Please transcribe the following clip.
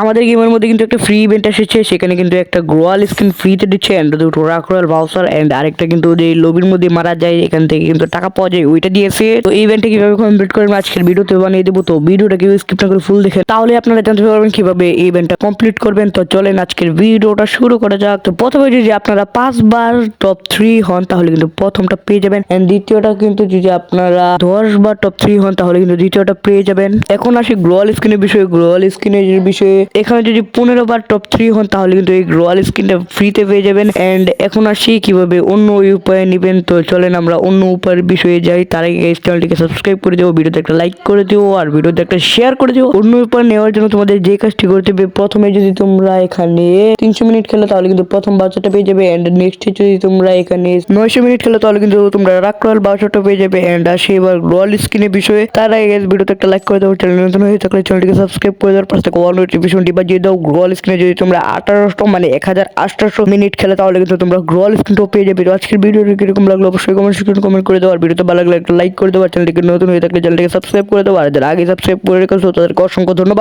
আমাদের গেমের মধ্যে কিন্তু একটা ফ্রি ইভেন্ট এসেছে, সেখানে কিন্তু একটা গ্রোয়াল স্কিন ফ্রিতে দিচ্ছে অ্যান্ড দুটো ভাউসার অ্যান্ড আরেকটা কিন্তু যে লবির মধ্যে মারা যায়, এখান থেকে কিন্তু টাকা পাওয়া যায়, ওইটা দিয়েছে। তো এই ইভেন্টে কীভাবে কমপ্লিট করবেন, আজকের ভিডিওতে বানিয়ে দেবো, তো ভিডিওটা কেউ স্কিপ না করে ফুল দেখে, তাহলে আপনারা জানতে পারবেন কীভাবে এই ইভেন্টটা কমপ্লিট করবেন। তো চলেন আজকের ভিডিওটা শুরু করা যাক। তো প্রথমে যদি আপনারা পাঁচবার টপ থ্রি হন, তাহলে কিন্তু প্রথমটা পেয়ে যাবেন অ্যান্ড দ্বিতীয়টা কিন্তু যদি আপনারা দশ বার টপ থ্রি হন, তাহলে কিন্তু দ্বিতীয়টা পেয়ে যাবেন। এখন আসি গ্লোয়াল স্ক্রিনের বিষয়ে গ্লোয়াল স্ক্রিনের বিষয়ে এখানে যদি পনেরো বার টপ থ্রি হন, তাহলে কিন্তু এই গ্লোয়াল স্ক্রিনটা ফ্রিতে পেয়ে যাবেন। অ্যান্ড এখন আর আসি কীভাবে অন্য উপায়ে নেবেন? তো চলেন আমরা অন্য উপায়ের বিষয়ে যাই। তার আগে এই চ্যানেলটিকে সাবস্ক্রাইব করে দেবো ভিডিওতে একটা লাইক করে দিও, আর ভিডিওতে একটা শেয়ার করে দিও। অন্য উপায় নেওয়ার জন্য তোমাদের যে কাজটি করতে হবে, প্রথমে যদি তোমরা এখানে তিনশো মিনিট খেলো, তাহলে কিন্তু প্রথম বাচ্চাটা পেয়ে যাবে। অ্যান্ড নেক্সট যদি তোমরা এখানে নয়শো মিনিট খেলো, তাহলে কিন্তু তোমরা রাক্রয়াল বাচ্চাটা পেয়ে যাবে। অ্যান্ড আসি এবার রয়্যাল স্ক্রিনের বিষয়ে। তার আগে ভিডিওতে একটা লাইক করে দাও চ্যানেল নতুন হয়ে থাকলে চ্যানেলটিকে সাবস্ক্রাইব করে দেওয়ার পাশে থেকে অল নোটিফিকেশনটি বা দাও গ্রোয়াল স্ক্রিনে যদি তোমরা আঠারোশো মানে এক হাজার আঠারোশো মিনিট খেলে, তাহলে কিন্তু তোমরা গ্রোয়াল স্ক্রিনটাও পেয়ে যাবে। আজকের ভিডিওটি কীরকম লাগল? অবশ্যই কমেন্ট সেকশন কমেন্ট করে দেওয়ার ভিডিওতে ভালো লাগলে একটা লাইক করে দেওয়ার চ্যানেলটিকে নতুন হয়ে থাকলে চ্যানেলটিকে সাবস্ক্রাইব করে দেওয়ার আর যারা আগে সাবস্ক্রাইব করে রেখেছো, তাদেরকে অসংখ্য ধন্যবাদ।